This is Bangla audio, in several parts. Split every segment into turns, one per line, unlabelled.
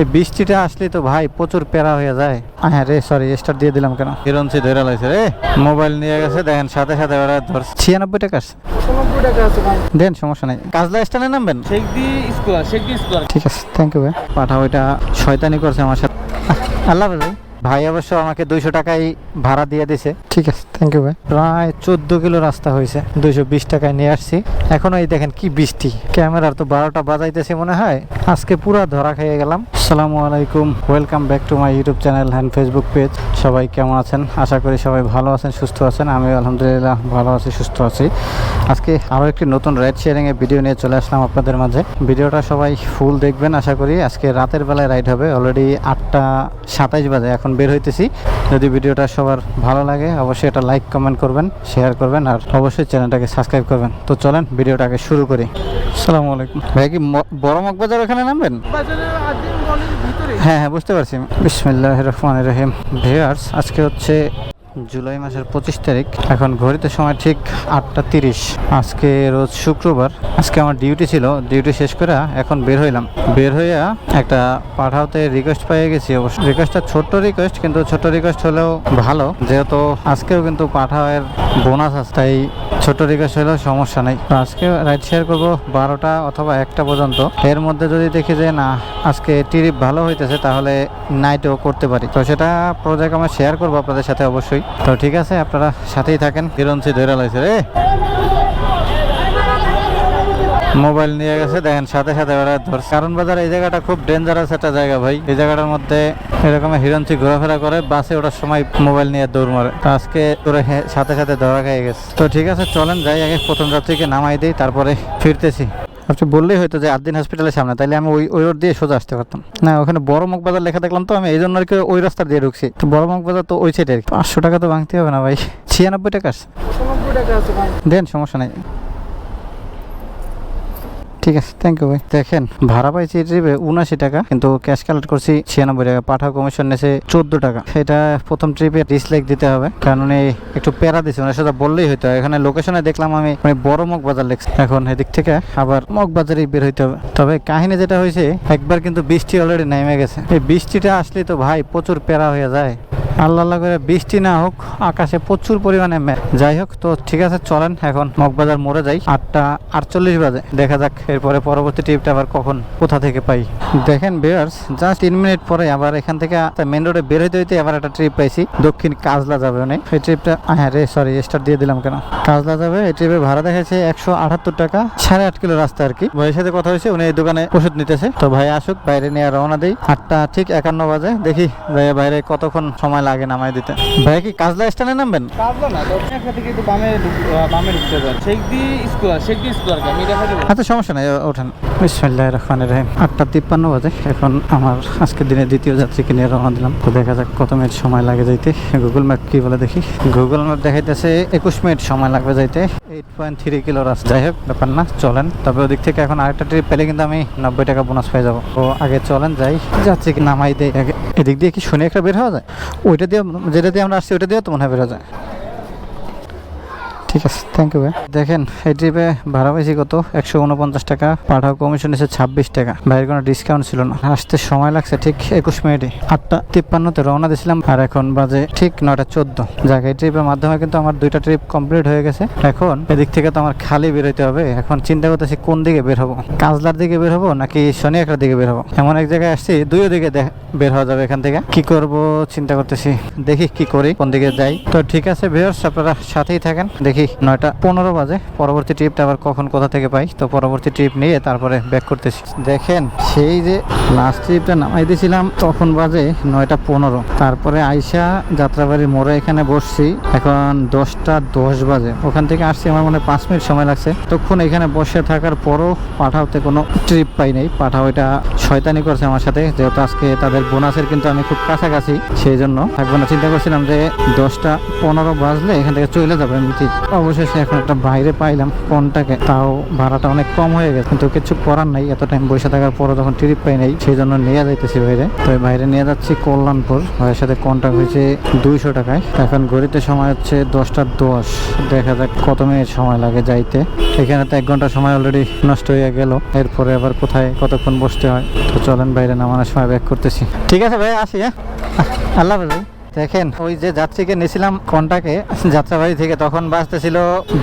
এই বৃষ্টিটা আসলে তো ভাই প্রচুর প্যারা হয়ে যায়। হ্যাঁ রে সরি স্টার্ট দিয়ে দিলাম কেন? হিরণসি ধরে লাইছে রে। মোবাইল নিয়ে গেছে দেখেন সাথে সাথে ওরা ধরছে। ছিয়ানব্বই টাকা আসছে
আছে
দেন সমস্যা নাই। কাজলা স্টানে নামবেন? ঠিক আছে থ্যাংক ইউ ভাই। পাঠা ওইটা শয়তানি করছে আমার সাথে। আল্লাহ হাফেজ ভাই। ভাই অবশ্য আমাকে দুইশো টাকাই ভাড়া দিয়ে দিছে। ঠিক আছে থ্যাংক ইউ ভাই। প্রায় চোদ্দ কিলো রাস্তা হয়েছে দুইশো বিশ টাকায় নিয়ে আসছি। এখনও এই দেখেন কি বৃষ্টি। ক্যামেরার তো বারোটা বাজাইতেছে মনে হয়। আজকে পুরা ধরা খেয়ে গেলাম। আসসালামু আলাইকুম welcome back to my YouTube channel and Facebook page সবাই কেমন আছেন? আশা করি সবাই ভালো আছেন সুস্থ আছেন। আমি আলহামদুলিল্লাহ ভালো আছি সুস্থ আছি। আজকে আরও একটি নতুন রাইড শেয়ারিংয়ে ভিডিও নিয়ে চলে আসলাম আপনাদের মাঝে। ভিডিওটা সবাই ফুল দেখবেন আশা করি। আজকে রাতের বেলায় রাইড হবে। অলরেডি আটটা সাতাইশ বাজে এখন বের হইতেছি। যদি ভিডিওটা সবার ভালো লাগে অবশ্যই এটা লাইক কমেন্ট করবেন শেয়ার করবেন আর অবশ্যই চ্যানেলটাকে সাবস্ক্রাইব করবেন। তো চলেন ভিডিওটাকে শুরু করি। আসসালামু আলাইকুম। ভাই কি ম- বড় মগবাজার ওখানে নামবেন? হ্যাঁ হ্যাঁ বুঝতে পারছি। বিসমিল্লাহ রহমান রহিম। ভিয়ার্স আজকে হচ্ছে জুলাই মাসের পঁচিশ তারিখ। এখন ঘড়িতে সময় ঠিক আটটা তিরিশ। আজকে রোজ শুক্রবার। আজকে আমার ডিউটি ছিল। ডিউটি শেষ করে এখন বের হইলাম। বের হইয়া একটা পাঠাওতে রিকোয়েস্ট পেয়ে গেছি অবশ্য। রিকোয়েস্টটা ছোট্ট রিকোয়েস্ট কিন্তু ছোট্ট রিকোয়েস্ট হলেও ভালো। যেহেতু আজকেও কিন্তু পাঠাওয়ের বোনাস আছে, তাই ছোট রিকোয়েস্ট হলেও সমস্যা নেই। আজকে রাইড শেয়ার করব বারোটা অথবা একটা পর্যন্ত। এর মধ্যে যদি দেখি যে, না, আজকে ট্রিপ ভালো হইতেছে, তাহলে নাইটও করতে পারি। তো সেটা প্রজেক্ট আমরা শেয়ার করব আপনাদের সাথে অবশ্যই। তো ঠিক আছে, আপনারা সাথেই থাকেন। হিরণসি ধরে লাইছে রে। মোবাইল নিয়ে গেছে, দেখেন সাথে সাথে ওরা ধরছে। কারণ বাজার এই জায়গাটা খুব ডেঞ্জারাস একটা জায়গা ভাই। এই জায়গাটার মধ্যে এরকম হিরণচি ঘোরাফেরা করে, বাসে ওঠার সময় মোবাইল নিয়ে দৌড় মারে। তো আজকে ওরা সাথে সাথে ধরা খেয়ে গেছে। তো ঠিক আছে, চলেন যাই, আগে প্রথম যাত্রীকে নামাই দিই, তারপরে ফিরতেছি। আপনি বললেই হয়তো যে আদিন হসপিটালের সামনে তাহলে আমি ওই ওই রোড দিয়ে সোজা আসতে পারতাম। না ওখানে বড় মুখ বাজার লেখা দেখলাম তো আমি এই জন্য আর কি ওই রাস্তা দিয়ে ঢুকছি। তো বড় মুখ বাজার তো ওই সাইডে। পাঁচশো টাকা তো ভাঙতে হবে না ভাই। ছিয়ানব্বই টাকা আসছে। দেন সমস্যা নাই। ঠিক আছে থ্যাংক ইউ ভাই। দেখেন, ভাড়া পাইছি ট্রিপে উনাশি টাকা, কিন্তু ক্যাশ কালেক্ট করছি ছিয়ানব্বই টাকা। পাঠা কমিশন নেছে চোদ্দ টাকা। এটা প্রথম ট্রিপে ডিসলাইক দিতে হবে, কারণ উনি একটু প্যারা দিছে ওনার সাথে বললেই হইতো। এখানে লোকেশনে দেখলাম আমি মানে বড় মগ বাজার লেখছে এখন এদিক থেকে আবার মগ বাজারেই বের হইতে হবে। তবে কাহিনী যেটা হয়েছে একবার কিন্তু বৃষ্টি অলরেডি নেমে গেছে। এই বৃষ্টিটা আসলে তো ভাই প্রচুর প্যারা হয়ে যায়। আল্লাহ আল্লাহ করে বৃষ্টি না হোক, আকাশে প্রচুর পরিমাণে মেঘ। যাই হোক, তো ঠিক আছে, চলেন এখন মগবাজার মোড়ে যাই। আটটা আটচল্লিশ বাজে। দেখা যাক, এরপরে পরবর্তী ট্রিপটা আবার কখন, কোথা থেকে পাই। দেখেন বিয়ার্স জাস্ট তিন মিনিট পরে আবার এখান থেকে মেন রোডে বের হইতে হইতে আবার একটা ট্রিপ পাইছি। দক্ষিণ কাজলা যাবে অনেক এই ট্রিপটা হ্যাঁ রে সরি স্টার্ট দিয়ে দিলাম কেন? কাজলা যাবে এই ট্রিপের ভাড়া দেখাচ্ছে একশো আটাত্তর টাকা সাড়ে আট কিলো রাস্তা আর কি। ভাইয়ের সাথে কথা হয়েছে উনি এই দোকানে ওষুধ নিতেছে। তো ভাই আসুক বাইরে নিয়ে রওনা দিই। আটটা ঠিক একান্ন বাজে দেখি ভাইয়া বাইরে কতক্ষণ সময় লাগে নামাই দিতে। ভাই কি কাজলা স্ট্যান্ডে নামবেন?
কাজলা না দক্ষিণ থেকে একটু বামে বামে ঢুকতে স্কোয়ার শেখ দি স্কোয়ার আমি দেখা
আচ্ছা সমস্যা নাই ওঠেন। বিসমিল্লাহ রহমান রহিম। আটটা তিপ্পান্ন বাজে। এখন আমার আজকের দিনে দ্বিতীয় যাত্রীকে নিয়ে রওনা দিলাম। তো দেখা যাক কত মিনিট সময় লাগে যাইতে। গুগল ম্যাপ কি বলে দেখি। গুগল ম্যাপ দেখাইতেছে একুশ মিনিট সময় লাগবে যাইতে। এইট পয়েন্ট থ্রি কিলো রাস্তা যাই হোক, ব্যাপার না, চলেন। তবে ওদিক থেকে এখন আরেকটা ট্রিপ পেলে কিন্তু আমি নব্বই টাকা বোনাস পেয়ে যাব। তো আগে চলেন, যাই। যাত্রীকে নামাই দেয় এদিক দিয়ে কি শুনে একটা বের হওয়া যায়? ওইটা দিয়ে, যেটা দিয়ে আমরা আসছি, ওইটা দিয়ে তো মনে হয় বের হওয়া যায়। ঠিক আছে থ্যাংক ইউ ভাই। দেখেন, এই ট্রিপে ভাড়া পাইছি কত? একশো উনপঞ্চাশ টাকা। পাঠাও কমিশন এসে ছাব্বিশ টাকা। বাইরের কোনো ডিসকাউন্ট ছিল না। আসতে সময় লাগছে ঠিক একুশ মিনিটে। আটটা তিপ্পান্নতে রওনা দিয়েছিলাম, আর এখন বাজে ঠিক নয়টা চোদ্দ। যাক, এই ট্রিপের মাধ্যমে কিন্তু আমার দুইটা ট্রিপ কমপ্লিট হয়ে গেছে। এখন এদিক থেকে তো আমার খালি বেরোতে হবে। এখন চিন্তা করতেছি কোন দিকে বের হব? কাজলার দিকে বের হব, নাকি শনিয়াকার দিকে বের হব? এমন এক জায়গায় আসছি দুই দিকে বের হওয়া যাবে এখান থেকে। কি করব চিন্তা করতেছি। দেখি কি করি, কোন দিকে যাই। তো ঠিক আছে ভিউয়ার্স আপনারা সাথেই থাকেন। দেখি নয়টা পনেরো বাজে। পরবর্তী ট্রিপটা আবার কখন, কোথা থেকে পাই? তো পরবর্তী ট্রিপ নিয়ে তারপরে ব্যাক করতেছি। দেখেন, সেই যে লাস্ট ট্রিপটা নামাই দিয়েছিলাম, তখন বাজে নয়টা পনেরো। তারপরে আইসা যাত্রাবাড়ির মোড়ে এখানে বসছি। এখন দশটা দশ বাজে। ওখান থেকে আসছি, আমার মনে পাঁচ মিনিট সময় লাগছে। তখন এখানে বসে থাকার পরও পাঠাওতে কোনো ট্রিপ পাই নাই। পাঠাও এটা শয়তানি করছে আমার সাথে। যেহেতু আজকে তাদের বোনাসের কিন্তু আমি খুব কাছাকাছি, সেই জন্য থাকব না। চিন্তা করছিলাম যে দশটা পনেরো বাজলে এখান থেকে চলে যাব এমনি ঠিক অবশেষে এখন একটা বাইরে পাইলাম কোনটাকে তাও ভাড়াটা অনেক কম হয়ে গেছে। কিন্তু কিছু করার নাই, এত টাইম বসে থাকার পরও তখন ট্রিপ পাই নাই, সেই জন্য নিয়ে যাইতেছি বাইরে। তো বাইরে নিয়ে যাচ্ছি কল্যাণপুর। ভাইয়ের সাথে কন্ট্যাক্ট হয়েছে দুইশো টাকায়। এখন ঘড়িতে সময় হচ্ছে দশটা দশ। দেখা যাক কত মিনিট সময় লাগে যাইতে। এখানে তো এক ঘণ্টা সময় অলরেডি নষ্ট হয়ে গেল। এরপরে আবার কোথায় কতক্ষণ বসতে হয়? তো চলেন বাইরে নামানোর সময় ব্যাক করতেছি। ঠিক আছে ভাই, আসি হ্যাঁ? আল্লাহ হাফেজ ভাই। দেখেন, ওই যে যাত্রীকে নিয়েছিলাম কন্টাকে, যাত্রাবাড়ি থেকে, তখন বাজতেছিল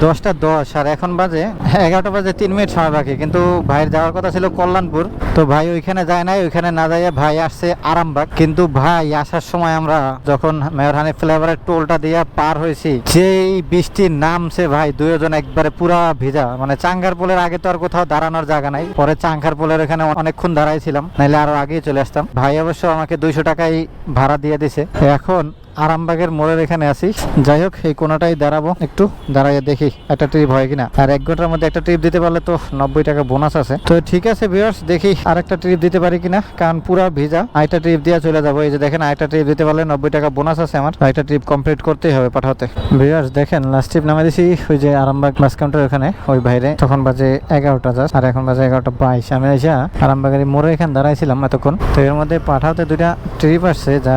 দশটা দশ, আর এখন বাজে এগারোটা বাজে তিন মিনিট সময় বাকি। কিন্তু ভাইয়ের যাওয়ার কথা ছিল কল্যাণপুর। তো ভাই ওইখানে যায় নাই, ওইখানে না যাইয়ে ভাই আসছে আরামবাগ। কিন্তু ভাই আসার সময় আমরা যখন মেয়রহানি ফ্লেভারের টোলটা দিয়ে পার হয়েছি, যেই বৃষ্টির নামছে ভাই, দুইজন একবারে পুরা ভিজা। মানে চাঙ্গার পোলের আগে তো আর কোথাও দাঁড়ানোর জায়গা নাই, পরে চাঙ্গার পোলের এখানে অনেকক্ষণ দাঁড়াইছিলাম, নাইলে আরও আগেই চলে আসতাম। ভাই অবশ্য আমাকে দুইশো টাকাই ভাড়া দিয়ে দিছে। এখন আরামবাগের মোড়ের এখানে আছি যাই হোক, এই কোনাটাই দাঁড়াবো। একটু দাঁড়াইয়ে দেখি একটা ট্রিপ হয় কিনা। আর এক ঘণ্টার মধ্যে একটা ট্রিপ দিতে পারলে তো নব্বই টাকা বোনাস আছে। তো ঠিক আছে ভিউয়ার্স দেখি আর একটা ট্রিপ দিতে পারি কিনা। কারণ পুরা ভিজা। আরেকটা ট্রিপ দিয়ে চলে যাব। এই যে দেখেন, আরেকটা ট্রিপ দিতে পারলে নব্বই টাকা বোনাস আছে আমার। আরেকটা ট্রিপ কমপ্লিট করতেই হবে পাঠাতে। ভিউয়ার্স দেখেন লাস্ট ট্রিপ নামে দিছি ওই যে আরামবাগ বাস কাউন্টার ওখানে, ওই বাইরে। তখন বাজে এগারোটা যাস আর এখন বাজে এগারোটা বাইশ। আমি এসে আরামবাগের মোড়ে এখানে দাঁড়াইছিলাম এতক্ষণ। তো এর মধ্যে পাঠাতে দুইটা ট্রিপ আসছে যা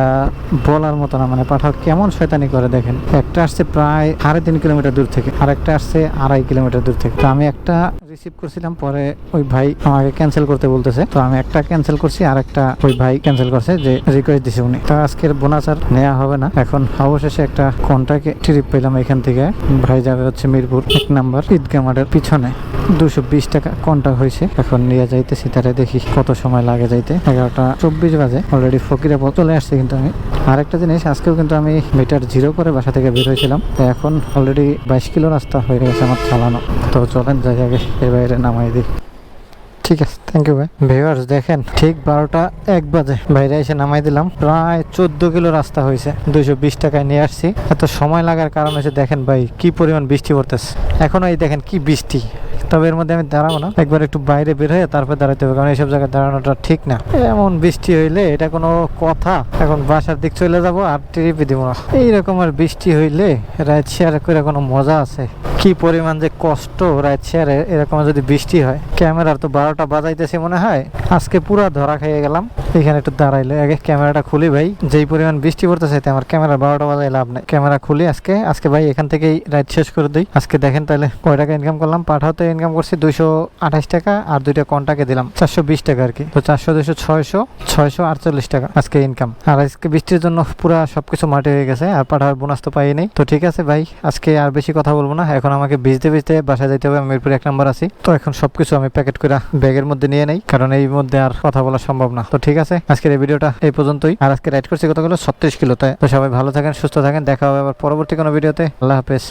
বলার মতো না মানে পাঠাও, কেমন শয়তানি করে দেখেন। একটা আসছে প্রায় সাড়ে তিন কিলোমিটার দূর থেকে আর একটা আসছে আড়াই কিলোমিটার দূর থেকে। তো আমি একটা রিসিভ করছিলাম, পরে ওই ভাই আমাকে ক্যান্সেল করতে বলতেছে। তো আমি একটা ক্যান্সেল করছি আর একটা ওই ভাই ক্যান্সেল করছে, যে রিকোয়েস্ট দিছে উনি। তো আজকের বোনাস আর নেওয়া হবে না। এখন অবশেষে একটা কন্টাকে ট্রিপ পেলাম এখান থেকে। ভাই যাবে হচ্ছে মিরপুর, এক নাম্বার ঈদগা মাঠের পিছনে। দুশো বিশ টাকা কন্টাক্ট হয়েছে? এখন নিয়ে যাইতেছি তারা দেখি কত সময় লাগে যাইতে। এগারোটা চব্বিশ বাজে অলরেডি ফকিরে চলে আসছে কিন্তু আমি। আরেকটা জিনিস, আজকেও কিন্তু আমি মিটার জিরো করে বাসা থেকে বের হয়েছিলাম। এখন অলরেডি বাইশ কিলো রাস্তা হয়ে গেছে আমার চালানো। তো চলেন, যাই আগে এর বাইরে নামাই দিই। ঠিক আছে থ্যাংক ইউ ভাই। ভিউয়ার্স দেখেন, ঠিক বারোটা এক বাজে। বাইরে এসে নামাই দিলাম। প্রায় চোদ্দ কিলো রাস্তা হয়েছে, দুইশো বিশ টাকায় নিয়ে আসছি। এত সময় লাগার কারণ হচ্ছে দেখেন ভাই, কি পরিমাণ বৃষ্টি পড়তেছে। এখন এই দেখেন কি বৃষ্টি। তবে এর মধ্যে আমি দাঁড়াবো না। একবার একটু বাইরে বের হয়ে তারপর দাঁড়াতে হবে, কারণ এইসব জায়গায় দাঁড়ানোটা ঠিক না। এমন বৃষ্টি হইলে এটা কোনো কথা। এখন বাসার দিক চলে যাব আর টিপি দিব না। এইরকম আর বৃষ্টি হইলে রাইড শেয়ার করে কোনো মজা আছে। কি পরিমাণ যে কষ্ট রাইট শেয়ারে এরকম যদি বৃষ্টি হয়, ক্যামেরার তো বারোটা বাজাইতেছে মনে হয়। আজকে পুরা ধরা খেয়ে গেলাম। এখানে একটু দাঁড়াইলে আগে ক্যামেরাটা খুলি ভাই, যেই পরিমাণ বৃষ্টি পড়তেছে আমার ক্যামেরা বারোটা বাজাই লাভ নাই। ক্যামেরা খুলি আজকে। আজকে ভাই এখান থেকেই রাইড শেষ করে দিই। আজকে দেখেন তাহলে কয় টাকা ইনকাম করলাম? পাঠাতে ইনকাম করছি দুইশো আঠাশ টাকা আর দুইটা কন্টাকে দিলাম চারশো বিশ টাকা আর কি। তো চারশো, দুইশো, ছয়শো ছয়শো আটচল্লিশ টাকা আজকে ইনকাম আর আজকে বৃষ্টির জন্য পুরা সবকিছু মাটি হয়ে গেছে, আর পাঠার বোনাস তো পাই নাই তো ঠিক আছে ভাই, আজকে আর বেশি কথা বলব না। এখন আমাকে ভিজতে ভিজতে বাসায় যেতে হবে, আমি মিরপুর এক নম্বর আছি। তো এখন সবকিছু আমি প্যাকেট করে ব্যাগের মধ্যে নিয়ে নেই, কারণ এই মধ্যে আর কথা বলা সম্ভব না। তো ঠিক আছে, আজকের এই ভিডিওটা এই পর্যন্তই। আর আজকে রাইড করছি কতগুলো? ছত্রিশ কিলো, তাই? তো সবাই ভালো থাকেন, সুস্থ থাকেন, দেখা হবে আবার পরবর্তী কোনো ভিডিওতে। আল্লাহ হাফেজ।